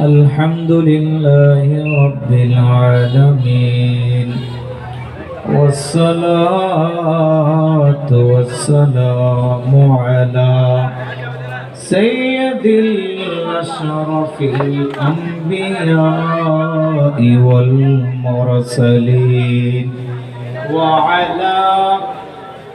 الحمد لله رب العالمين. والصلاة والسلام على سيد الأشرف الأنبياء والمرسلين وعلى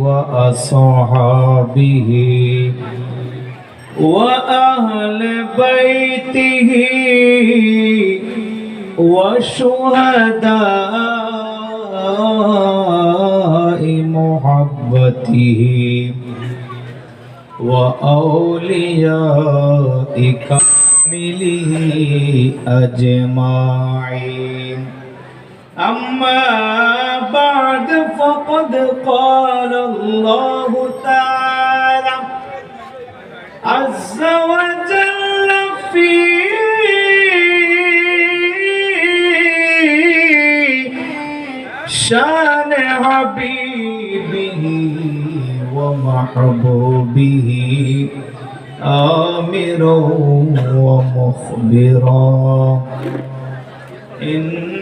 وأصحابه وأهل بيته وشهداء محبته وأولياء كامله أجمعين. أما بعد فقد قال الله تعالى عز وجل في شأن حبيبه ومحبوبه آمرا ومخبرا. إن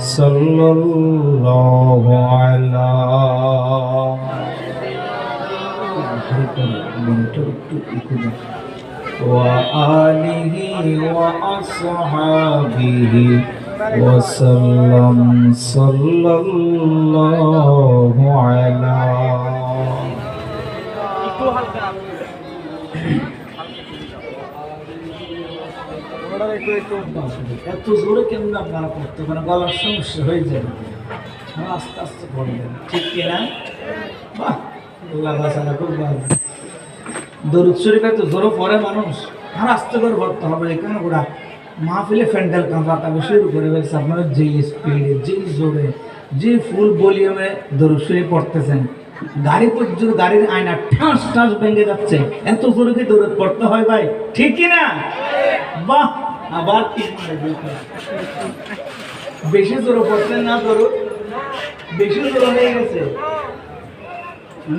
صلى الله على وآله وأصحابه وسلم صلى الله على এত জোরে কেমন আপনারা পড়তে পারেন? গলার সমস্যা হয়ে যাবে হ্যাঁ, আস্তে আস্তে ঠিক কিনা খুব ভালো। পড়ে মানুষ। আর করে পড়তে হবে ওরা ফ্যান্ডেল শুরু করে ফেলছে। যে যে জোরে যে ফুল ভলিউমে দরুদ পড়তেছেন গাড়ি পর্যন্ত গাড়ির আয়না ঠাস ঠাস ভেঙে যাচ্ছে। এত জোরে কি দরুদ পড়তে হয় ভাই? ঠিক কিনা বাহ আবার বেশি জোরে পড়তেন না দরুদ বেশি জোরে হয়ে গেছে।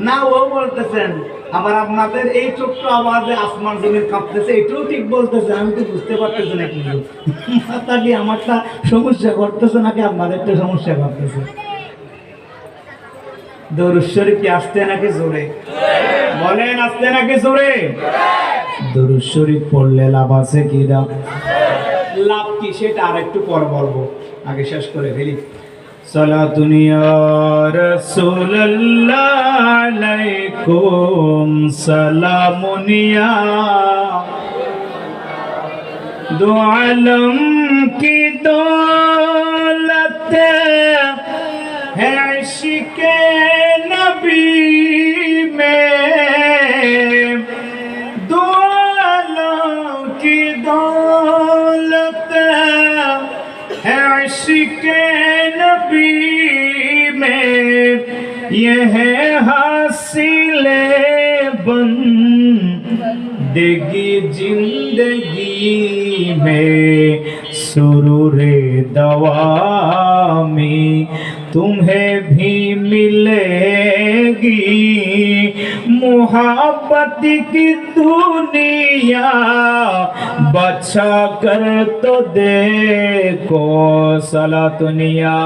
না, ও বলতেছেন, আবার আপনাদের এই ছোট্ট আওয়াজে আসমান জমির কাঁপতেছে, এটাও ঠিক বলতেছে, আমি তো বুঝতে পারতেছি না কিন্তু। মাথা আমারটা সমস্যা করতেছে নাকি আপনাদেরটা সমস্যা করতেছে? দরুদ শরীফ কি আসতে নাকি জোরে? বলেন আসতে নাকি জোরে? দরুদ শরীফ পড়লে লাভ আছে কি লাভ লাভ কি সেটা আর একটু পর বলব। আগে শেষ করে ফেলি। সালা দুনিয়া রসুল্লাহ আলাইকুম সালামুনিয়া দু আলম কি দৌলত হ্যাঁ শিকে নবী ہے عشق نبی میں یہ ہے حاصل بندگی زندگی میں سرور دوامی تمہیں بھی ملے گی۔ محبت کی دنیا بچا کر تو देखो کو صلاة دنیا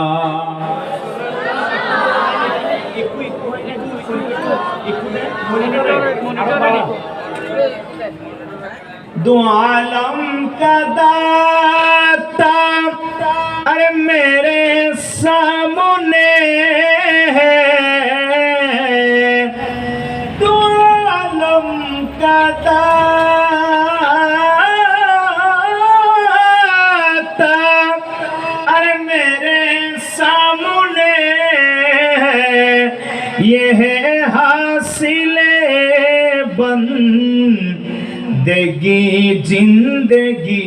دو عالم کا داتا۔ ارے میرے یہ ہے حاصل بندگی زندگی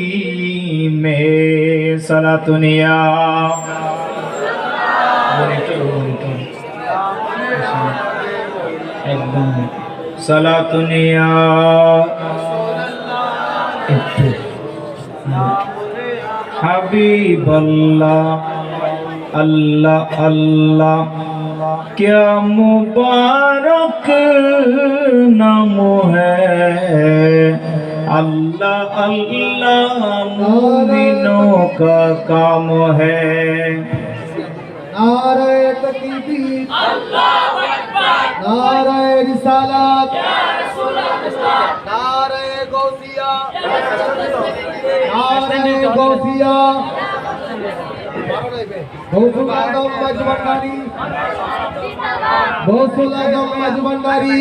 میں سلا دنیا سلا دنیا حبیب اللہ اللہ اللہ۔ کیا مبارک نام ہے؟ اللہ اللہ مومنوں کا کام ہے۔ نعرہ تکیبی اللہ اکبر۔ نعرہ رسالات یا رسول اللہ۔ نعرہ گوزیہ نعرہ گوزیہ غوثالعظم مجمنڈاری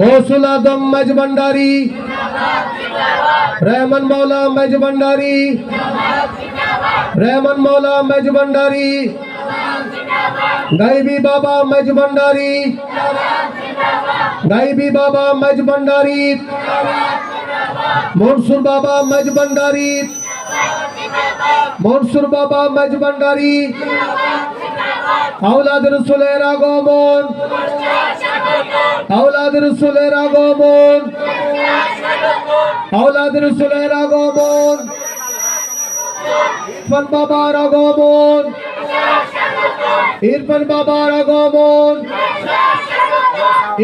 غوثالعظم مجمنڈاری رحمن مولا مجمنڈاری رحمن مولا مجمنڈاری غیبی بابا مجمنڈاری غیبی بابا مجمنڈاری مرسول بابا مجمنڈاری মনসুর বাবা মেজবান্ডারি আওলাদ সুলের আগমন, আওলাদ রসুলের আগমন, আওলাদ রসুলের আগমন, ইরফান বাবার আগমন, ইরফান বাবার আগমন,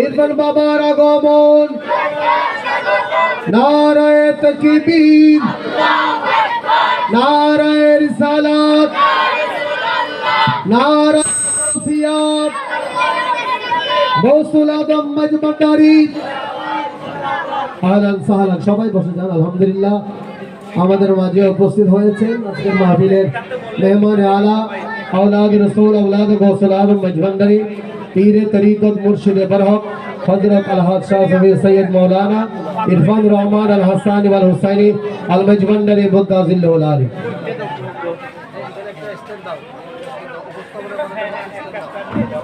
ইরফান বাবার আগমন, নারায় তকবীর সবাই বসে আলহামদুলিল্লাহ। আমাদের মাঝে উপস্থিত হয়েছেন আজকের মাহফিলের মেহমান আলা, আওলাদ রসুল, আওলাদ গৌসুল আদম পীর তরিকত মুর্শিদ বরহক হজরত আলহাদ শাহ সৈয়দ মৌলানা ইরফান রহমান আল হাসানি ওয়াল হুসাইনি, আল মজমন্ডারি বুদ্দাজিল্লাহুল আলী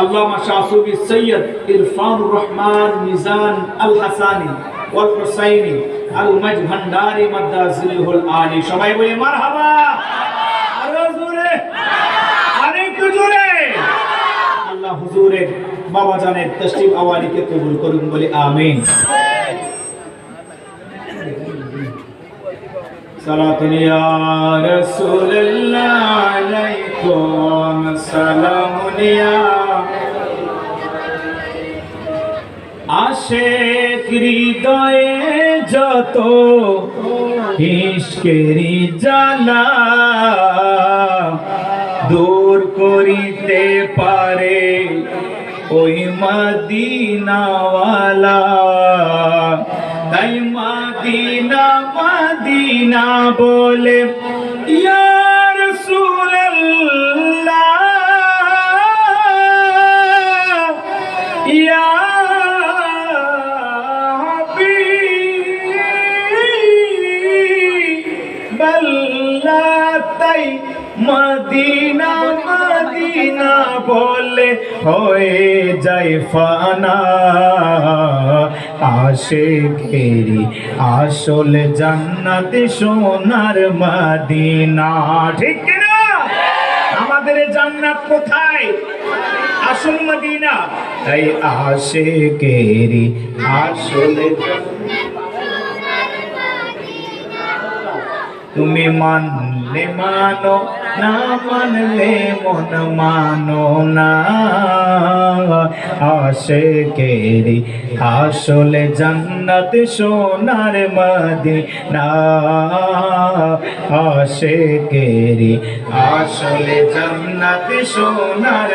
আল্লামা শাহসুবি সৈয়দ ইরফান রহমান মিজান আল হাসানি ওয়াল হুসাইনি আল উমাইজ ভান্ডারি মাদ্দাজিলহুল আলী। সবাই বলি মারহাবা। আরও জোরে। আরেকটু জোরে। আল্লাহ হুজুরের বাবা জানের তশরিফ আওয়ালিকে কবুল করুন বলে আমিন। সালাতুন ইয়া রাসূলুল্লাহ আলাইকুম, সালামুন ইয়া আশেক হৃদয়ে যত ইশকেরি জ্বালা দূর করিতে পারে ওই মদিনাওয়ালা। তাই মদিনা মদিনা বলে মদিনা বলে হয়ে যায় ফানা। আশে ঘেরি আসল জান্নাত সোনার মদিনা। ঠিক না আমাদের জান্নাত কোথায়? আসল মদিনা। তাই আসে কেরি আসল তুমি মানলে মানো না মানলে মন মানো না। আসে কেরি আসলে জান্নাত সোনার মদিনা। আসে কেরি আসলে জান্নাত সোনার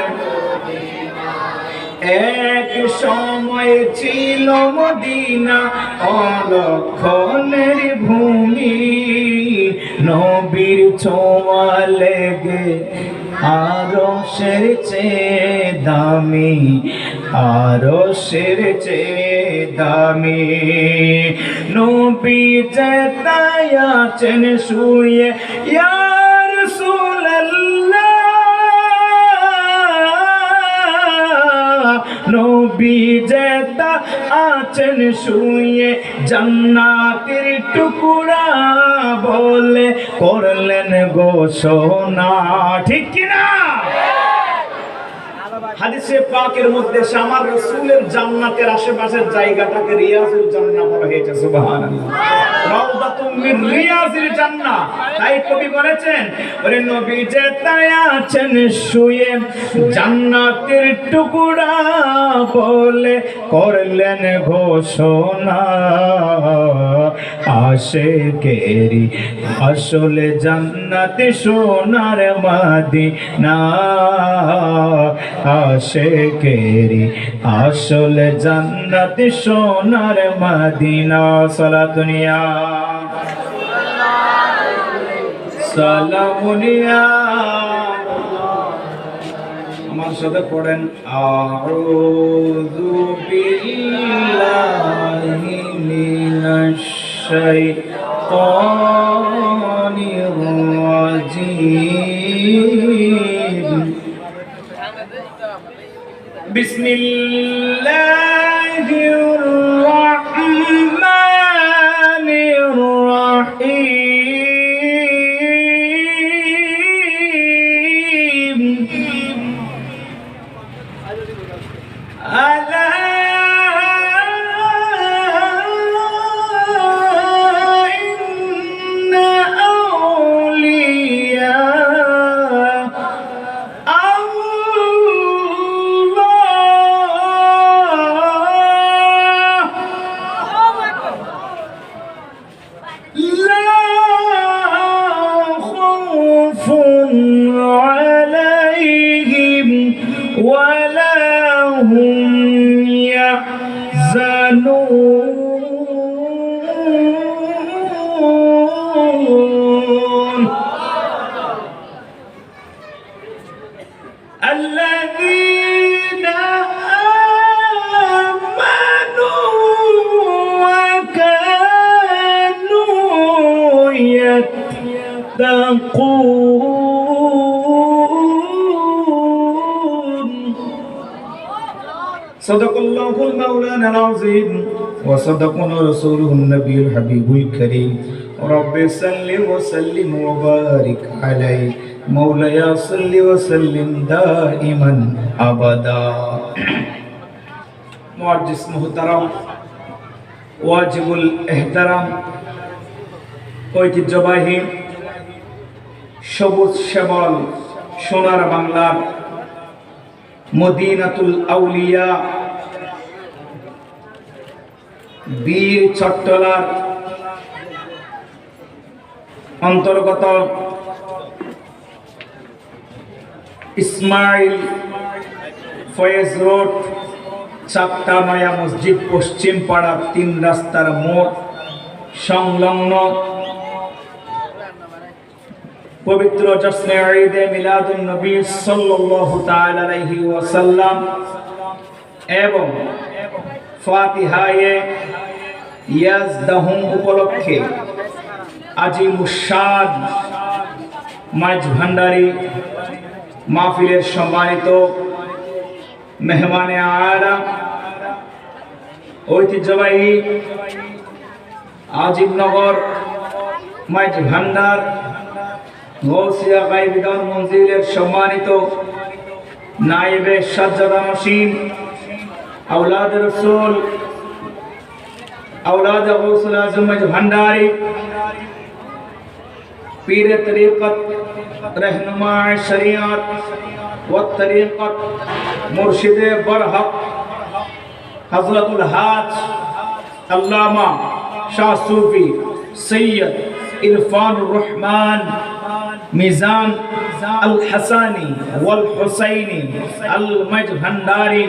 এক সময় ছিল মদিনা, অলক্ষণের ভূমি। নবীর ছোঁয়া লেগে আরও সের দামি আরও সের দামি। নবী যেতাই আছেন শুয়ে ইয়ার নবী যেতা আছেন শুয়ে জান্নাতের টুকুরা বলে করলেন ঘোষণা ঠিক কিনা? হাদিসে পাকের মধ্যে এসে আমার রসুলের জান্নাতের আশেপাশের জায়গাটাকে রিয়াজুল জান্নাহ বলা হয়েছে, সুবহানাল্লাহ। রাউদাতুম মিন রিয়াজিল জান্নাহ। তাই কবি বলেছেন, ওরে নবী যে তাই আছেন শুয়ে জান্নাতের টুকরা বলে করলেন ঘোষণা। আশেকেরি আসলে জান্নাতে সোনার মাদি মাদিনা। আশেকেরি আসলে জান্নাতে সোনার মাদিনা। সালা দুনিয়া। সালামুনিয়া সাথে পড়েন আউযু বিল্লাহি يحزنون الذين آمنوا وكانوا يتقون. صدق الله المولانا العظيم. وصدقنا رسوله النبي الحبيب الكريم رب صل وسلم وبارك عليه مولاي صل وسلم دائما ابدا معجز محترم ওয়াজিবুল এহতারাম ঐতিহ্যবাহী সবুজ শ্যামল সোনার বাংলার মদিনাতুল আউলিয়া বীর চট্টলার অন্তর্গত ইসমাইল ফয়েজ রোড চাপটা নয়া মসজিদ, পশ্চিম পাড়া, তিন রাস্তার মোড়, সংলগ্ন পবিত্র জশ্নে ঈদে মিলাদুন নবী সাল্লাল্লাহু তাআলা আলাইহি ওয়াসাল্লাম এবং ফাতিহায়ে ইয়াজদাহুম উপলক্ষে আজি মুসাদ মাঝ ভান্ডারী মাহফিলের সম্মানিত মেহমানে আয়ারা ঐতিহ্যবাহী আজিমনগর মাইজ ভান্ডার গৌসিয়া গাইবিদান মঞ্জিলের সম্মানিত নাইবে সাজ্জাদা মসিন اولاد رسول، اولاد غوث اعظم بھنڈاری، پیر طریقت، رہنما شریعت و طریقت، مرشد برحق، حضرت الحاج، علامہ شاہ صوفی، سید عرفان الرحمن، میزان الحسانی والحسینی، المجھ بھنڈاری۔